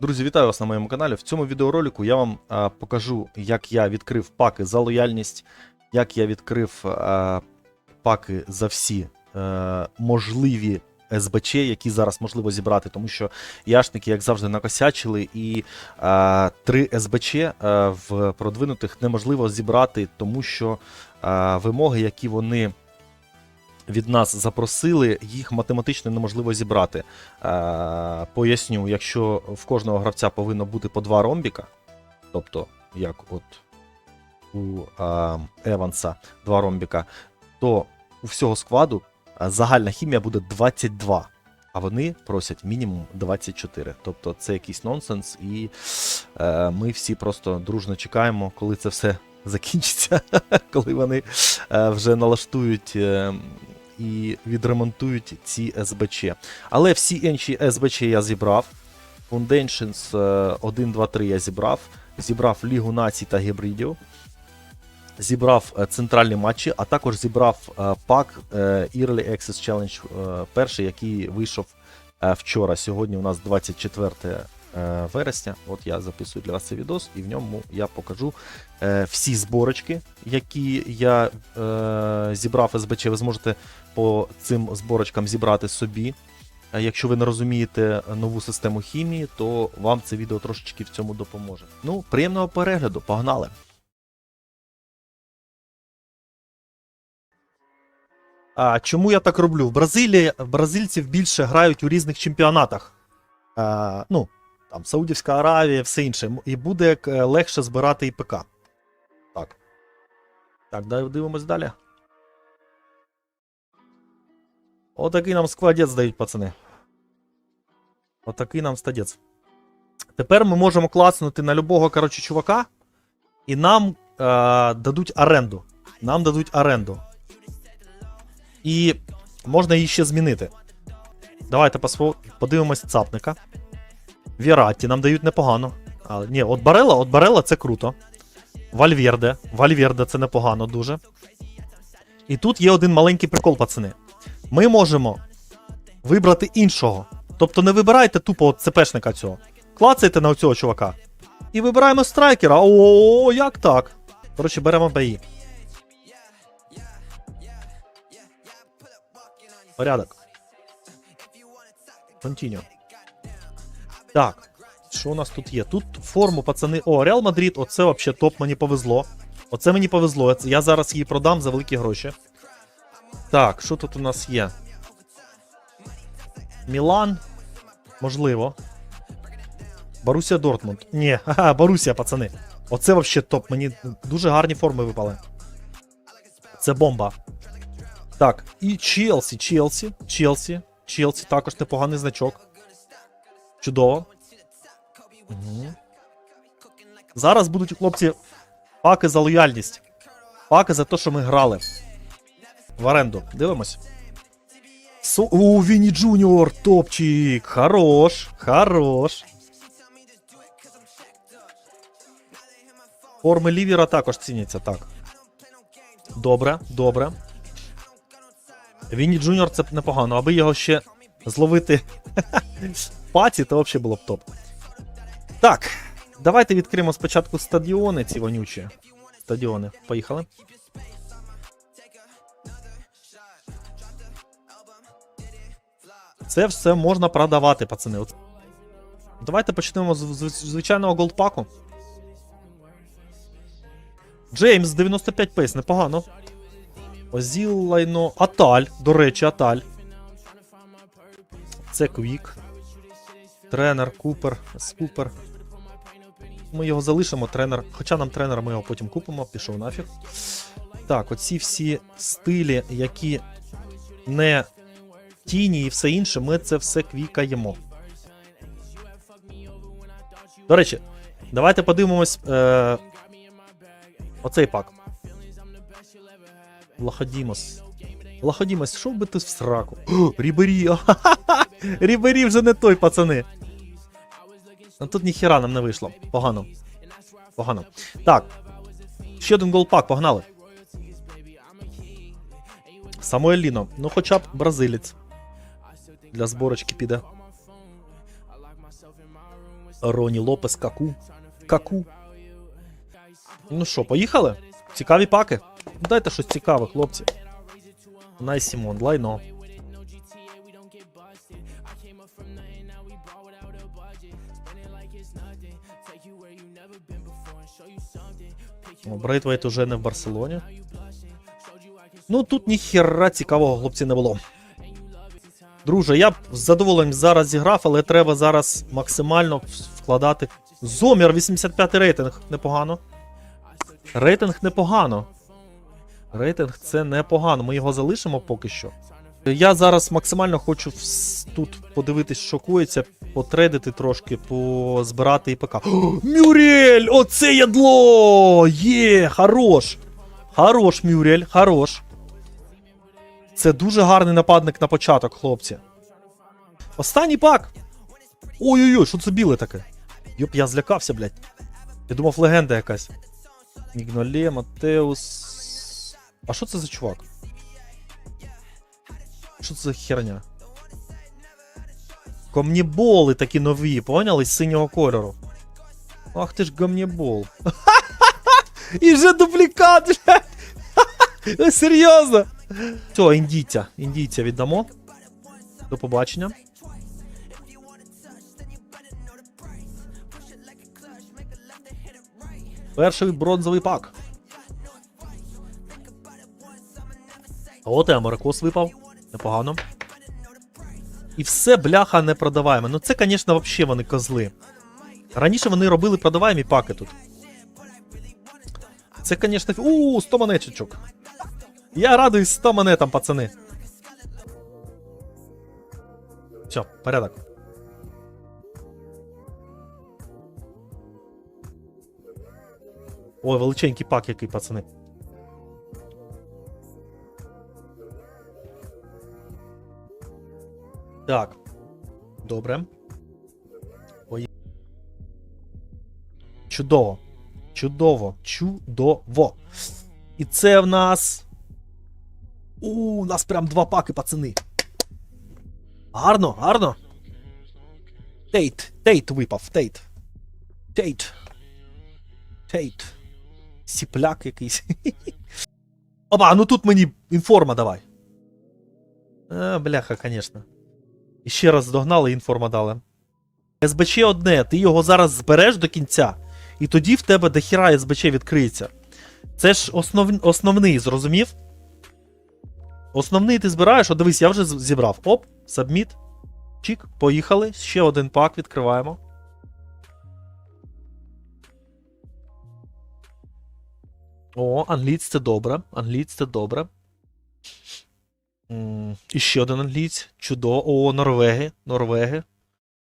Друзі, вітаю вас на моєму каналі. В цьому відеоролику я вам а, покажу, як я відкрив паки за лояльність, як я відкрив а, паки за всі е, можливі СБЧ, які зараз можливо зібрати, тому що яшники, як завжди, накосячили, і а, три СБЧ а, в продвинутих неможливо зібрати, тому що а, вимоги, які вони від нас запросили, їх математично неможливо зібрати. Е, поясню, якщо в кожного гравця повинно бути по два ромбіка, тобто, як от у е, Еванса два ромбіка, то у всього складу е, загальна хімія буде 22. А вони просять мінімум 24. Тобто це якийсь нонсенс, і е, ми всі просто дружно чекаємо, коли це все закінчиться, коли вони е, вже налаштують е, і відремонтують ці СБЧ. Але всі інші СБЧ я зібрав. Foundations е, 1, 2, 3 я зібрав. Зібрав Лігу націй та гібридів. Зібрав е, центральні матчі, а також зібрав е, пак е, Early Access Challenge е, перший, який вийшов вчора. Сьогодні у нас 24 е, вересня. От я записую для вас цей відос, і в ньому я покажу е, всі зборочки, які я е, зібрав СБЧ. Ви зможете по цим зборочкам зібрати собі. Е, Якщо ви не розумієте нову систему хімії, то вам це відео трошечки в цьому допоможе. Ну, приємного перегляду, погнали! А, чому я так роблю? В Бразилії бразильців більше грають у різних чемпіонатах. А, ну, там Саудівська Аравія, все інше. І буде е, легше збирати ІПК. Так. Так, дивимось далі. Отакий нам складець дають, пацани. Отакий нам стадець. Тепер ми можемо класнути на любого, коротше, чувака, і нам е, дадуть оренду. Нам дадуть оренду. І можна її ще змінити. Давайте подивимось цапника. Віратті нам дають непогано. Але, ні, от Барела, от Барела це круто. Вальверде. Вальверде це непогано дуже. І тут є один маленький прикол, пацани. Ми можемо вибрати іншого. Тобто не вибирайте тупо ЦПшника цього. Клацайте на оцього чувака. І вибираємо страйкера. О, як так? Коротше, беремо бої. Порядок. Continue. Так. Що у нас тут є? Тут форму, пацани. О, Реал Мадрид, оце вообще топ, мені повезло. Оце мені повезло. Я зараз її продам за великі гроші. Так, що тут у нас є? Мілан. Можливо. Борусія Дортмунд. Ні, ха, Борусія, пацани. Оце вообще топ. Мені дуже гарні форми випали. Це бомба. Так, і Челсі, Челсі, Челсі, Челсі також непоганий значок. Чудово. Угу. Зараз будуть хлопці паки за лояльність. Паки за те, що ми грали. В оренду. Дивимось. Со... У, Вінні Джуніор, топчик. Хорош, хорош. Форми лівера також ціняться, так. Добре, добре. Вінні Джуніор це непогано, аби його ще зловити в паті, то взагалі було б топ. Так, давайте відкриємо спочатку стадіони ці вонючі. Стадіони. Поїхали. Це все можна продавати, пацани. От. Давайте почнемо з- звичайного голдпаку. Джеймс 95 пейс, непогано. Озіл лайно. Аталь, до речі, Аталь. Це Квік. Тренер, Купер, Скупер. Ми його залишимо, тренер. Хоча нам тренера ми його потім купимо, пішов нафіг. Так, оці всі стилі, які не тіні і все інше, ми це все квікаємо. До речі, давайте подивимось е, оцей пак. Лаходімос. Лаходімос, що би ти в сраку? Рібері! Рібері вже не той, пацани. Ну тут ніхіра нам не вийшло. Погано. Погано. Так. Ще один голпак, погнали. Самуель Ліно. Ну хоча б бразилець. Для зборочки піде. Роні Лопес Каку. Каку. Ну що, поїхали? Цікаві паки. Дайте щось цікаве, хлопці. Най Сімон, лайно. Брейтвейт уже не в Барселоні. Ну тут ніхера цікавого хлопці не було. Друже, я б з зараз зіграв, але треба зараз максимально вкладати. Зомір 85 рейтинг. Непогано. Рейтинг непогано. Рейтинг це непогано. Ми його залишимо поки що. Я зараз максимально хочу тут подивитись, що коїться, потрейдити трошки, позбирати ІПК. О, Мюрель! Оце ядло! Є! Хорош! Хорош, Мюрель, хорош. Це дуже гарний нападник на початок, хлопці. Останній пак! Ой-ой-ой, що це біле таке? Йоп, я злякався, блядь. Я думав, легенда якась. Мігноле, Матеус. А що це за чувак? Що це за херня? Комніболи такі нові, поняли? З синього кольору. Ах ти ж гомнібол. І вже дублікат, блядь! Серйозно? Все, індійця. Індійця віддамо. До побачення. Перший бронзовий пак. А от і Америкос випав. Непогано. І все, бляха, не продаваємо. Ну це, звісно, взагалі вони козли. Раніше вони робили продаваємі паки тут. Це, звісно, у 100 монеточок. Я радуюсь 100 монетам, пацани. Все, порядок. Ой, величенький пак який, пацани. Так. Добре. Ой. Чудово. Чудово. Чудово. І це в нас. У, у нас прям два паки, пацани. Гарно, гарно. Тейт. Тейт випав. Тейт. Тейт. Тейт. Сіпляк якийсь. Опа, ну тут мені інформа давай. А, бляха, конечно. І ще раз догнали, інформа дали. СБЧ одне, ти його зараз збереш до кінця, і тоді в тебе дохіра СБЧ відкриється. Це ж основ... основний, зрозумів? Основний ти збираєш, от дивись, я вже зібрав. Оп, сабміт. Чік, поїхали. Ще один пак відкриваємо. О, англієць це добре. Англієць це добре. І ще один англієць. Чудово. О, Норвеги. Норвеги.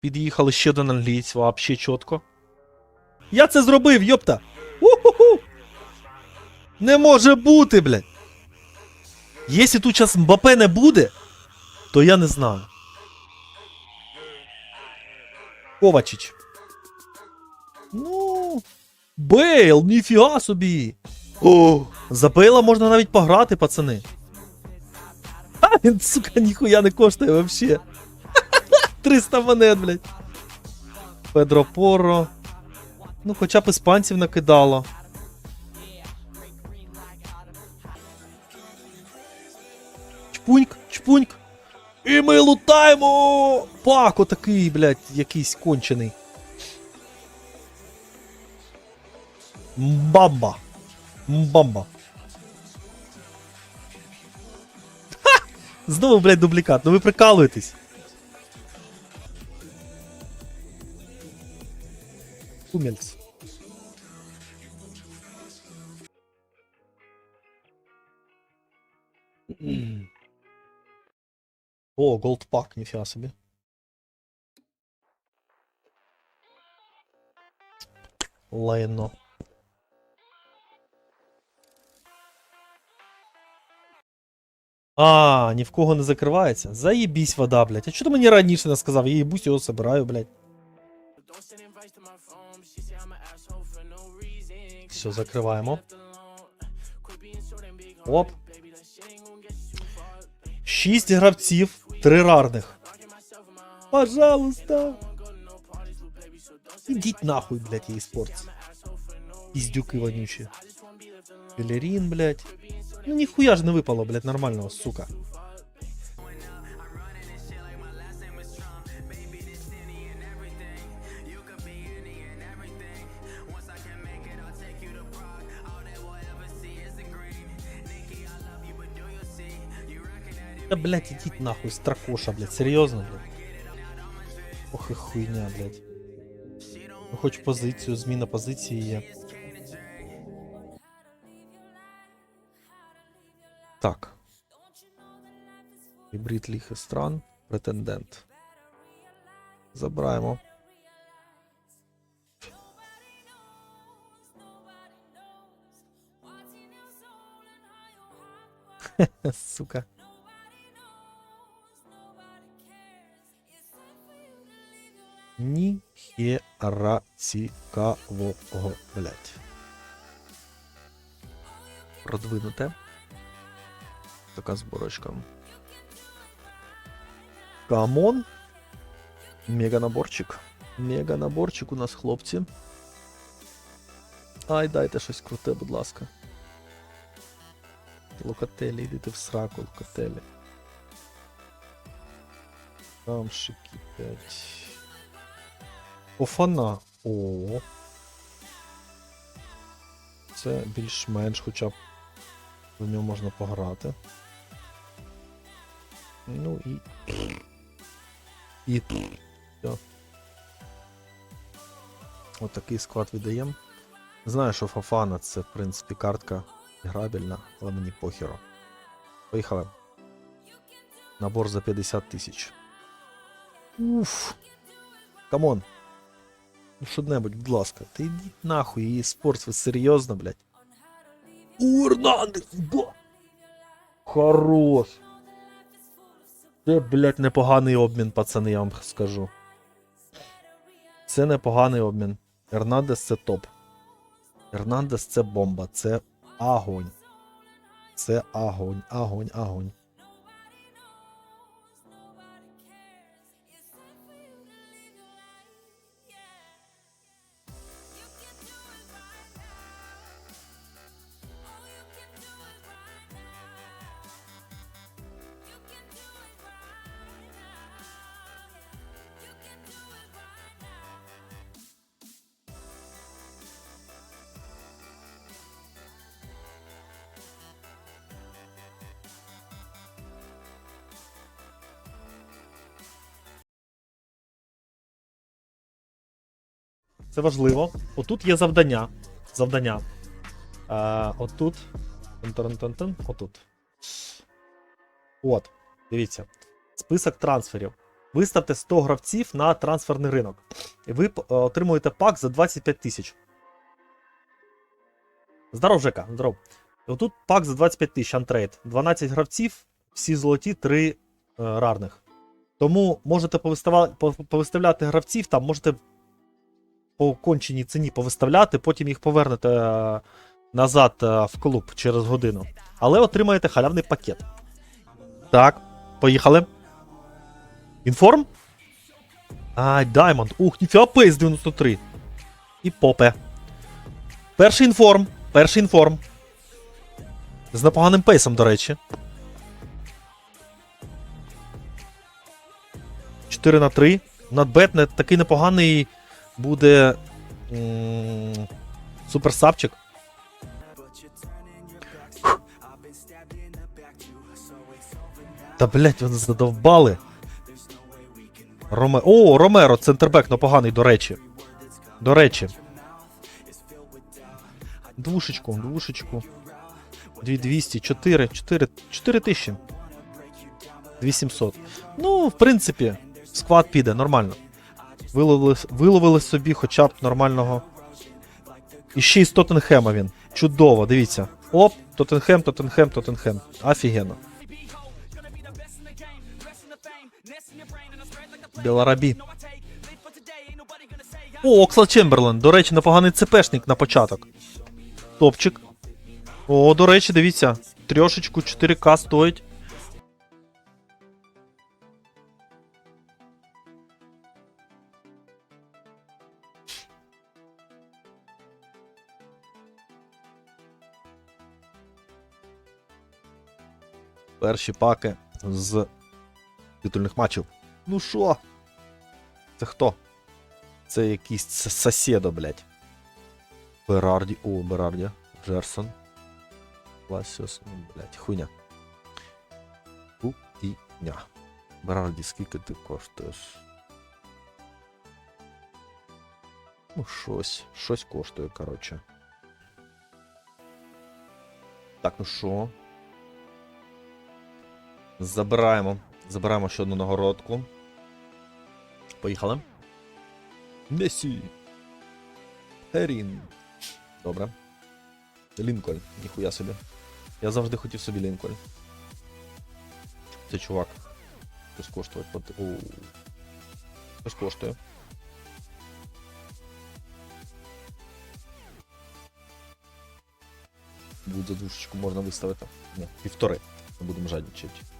Під'їхали ще один англієць, вообще чітко. Я це зробив, йопта! У-ху-ху! Не може бути, блядь! Якщо тут час Мбапе не буде, то я не знаю. Ковачич. Ну. Бейл, ніфіга собі. О, за Бейла можна навіть пограти, пацани. А, він, сука, ніхуя не коштує вообще. 300 монет, блядь. Педро Порро. Ну, хоча б іспанців накидало. Чпуньк, чпуньк. І ми лутаємо! Пак отакий, блядь, якийсь кончений. Мбамба. Мбамба. Знову, блядь, дублікат. Ну ви прикалуєтесь. Кумельц. О, голдпак, ніфіга собі. Лайно. А, ні в кого не закривається. Заєбісь вода, блядь. А чого ти мені раніше не сказав? Я їбусь його собираю, блядь. Все, закриваємо. Оп. Шість гравців, три рарних. Пожалуйста. Ідіть нахуй, блядь, її спорт. Піздюки вонючі. Пелерін, блядь. Ну ніхуя ж не випало, блядь, нормального, сука. Да, блядь, ідіть нахуй, стракоша, блядь, серйозно, блядь. Ох і хуйня, блядь. Ну, хоч позицію, зміна позиції є. Гібрид ліхи стран. Претендент. Забираємо. Сука. Ніхера цікавого, блядь. Продвинуте. Така зборочка. Камон. Мега наборчик. Мега наборчик у нас, хлопці. Ай, дайте щось круте, будь ласка. Локателі, йдите в сраку, локателі. Там шики 5. Офана. О. Це більш-менш хоча б в нього можна пограти. Ну і. І. Все. Отакий склад віддаємо. Знаю, що Фафана це, в принципі, картка грабельна, але мені похіро. Поїхали. Набор за 50 тисяч. Уф. Камон. Ну що-небудь, будь ласка. Ти йдіть нахуй, її спорт, ви серйозно, блядь. У, Ернандес! Хорош. Це, блядь, непоганий обмін, пацани, я вам скажу. Це непоганий обмін. Ернандес це топ. Ернандес це бомба, це агонь. Це агонь, агонь, огонь. Це важливо. Отут є завдання. Завдання. А, отут. Отут. От. Дивіться. Список трансферів. Виставте 100 гравців на трансферний ринок. І ви е, отримуєте пак за 25 тисяч. Здоров, Жека, здоров. Отут пак за 25 тисяч антрейд. 12 гравців, всі золоті, 3 е, рарних. Тому можете повиставляти гравців, там можете по конченій ціні повиставляти, потім їх повернете е, назад е, в клуб через годину. Але отримаєте халявний пакет. Так, поїхали. Інформ? Ай, Даймонд. Ух, ніфіга пейс 93. І попе. Перший інформ. Перший інформ. З непоганим пейсом, до речі. 4 на 3. Надбет не такий непоганий буде. Суперсапчик. Та блять, вони задовбали. Роме... О, Ромеро, центрбек непоганий, до речі. До речі. Двушечку, двушечку. 2200, 4, 4, 4 тисячі. 2700. Ну, в принципі, склад піде, нормально. Виловили, виловили собі хоча б нормального. І ще й з Тоттенхема він. Чудово, дивіться. Оп, Тоттенхем, Тоттенхем, Тоттенхем. Офігенно. Біларабі. О, Оксла Чемберлен. До речі, непоганий ЦПшник на початок. Топчик. О, до речі, дивіться. Трьошечку 4К стоїть. Перші паки з титульних матчів. Ну що? Це хто? Це якийсь с- сосєдо, блядь. Берарді. О, Берарді. Джерсон. Ласіос. Ну, блядь, хуйня. Хуйня. Берарді, скільки ти коштуєш? Ну, щось. Щось коштує, коротше. Так, ну що? Забираємо. Забираємо ще одну нагородку. Поїхали. Месі. Ерін. Добре. Лінкольн. Ніхуя собі. Я завжди хотів собі Лінкольн. Це чувак. Щось коштує. Щось коштує. Будь за душечку можна виставити. Ні, півтори. Не будемо жадничати.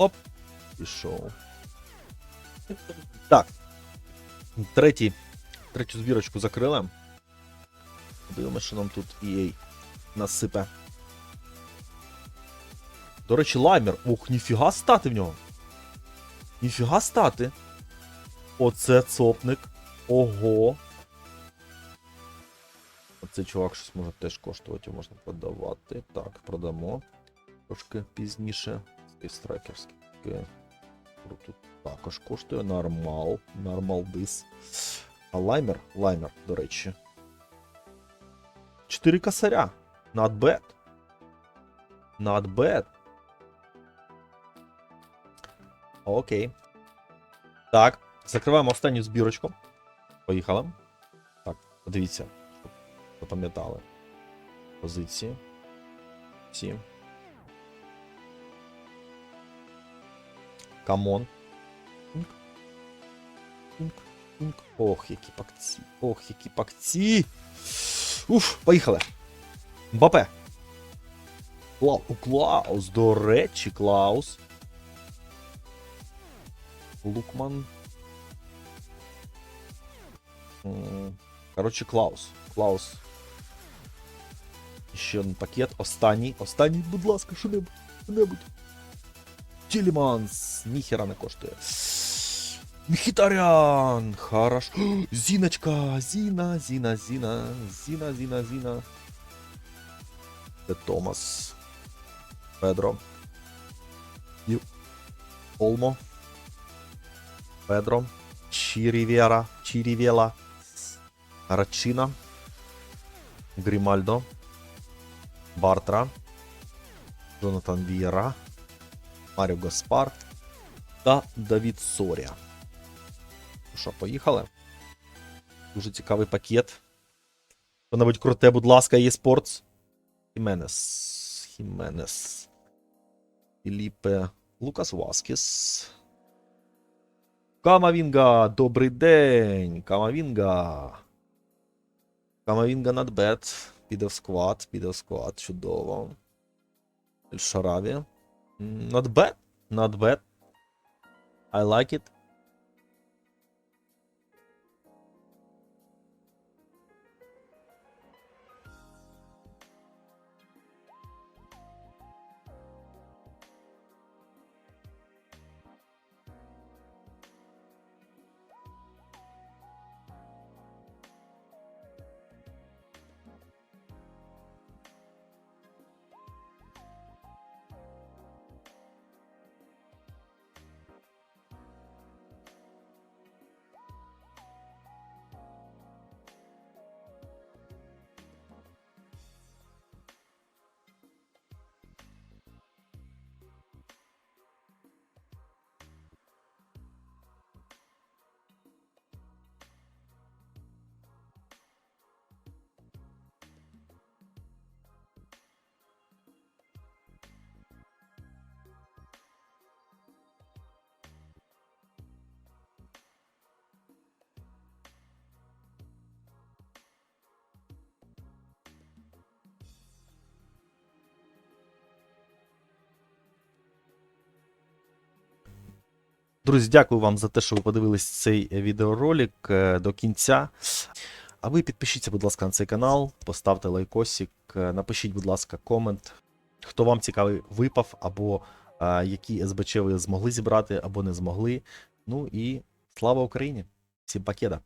Оп. Пішов. Так. Третій. Третю збірочку закрили. Подивимося, що нам тут EA насипе. До речі, лаймер. Ох, ніфіга стати в нього. Ніфіга стати. Оце цопник. Ого. Оцей чувак щось може теж коштувати, можна продавати. Так, продамо. Трошки пізніше. Цей страйкерський. Окей. Тут також коштує нормал. Нормал дис. А лаймер? Лаймер, до речі. 4 косаря. Not bad. Not bad. Окей. Так, закриваємо останню збірочку. Поїхали. Так, подивіться, щоб запам'ятали. Позиції. Всі. Камон. Ох, які пакці. Ох, які пакці. Уф, поїхали. Мбапе. Клау. Клаус, до речі, Клаус. Лукман. Коротше, Клаус. Клаус. Ще один пакет. Останній. Останній, будь ласка, що-небудь. Що-небудь. Тіліманс. Ніхера не коштує. Мхітарян. Хорош. О, Зіночка. Зіна, Зіна, Зіна. Зіна, Зіна, Зіна. Це Томас. Педро. І Олмо. Педро. Чірівєра. Чірівєла. Рачина. Грімальдо. Бартра. Джонатан Вієра. Маріо Гаспар та Давід Соря. Ну що, поїхали? Дуже цікавий пакет. Що-небудь круте, будь ласка, є спортс. Хіменес. Хіменес. Філіпе. Лукас Васкіс. Камавінга, добрий день. Камавінга. Камавінга bad. Піде в склад, піде в склад, чудово. Ельшараві. Not bad. Not bad. I like it. Друзі, дякую вам за те, що ви подивились цей відеоролик е, до кінця. А ви підпишіться, будь ласка, на цей канал, поставте лайкосик, е, напишіть, будь ласка, комент. хто вам цікавий випав, або а, які СБЧ ви змогли зібрати, або не змогли. Ну і слава Україні! Всім пакета!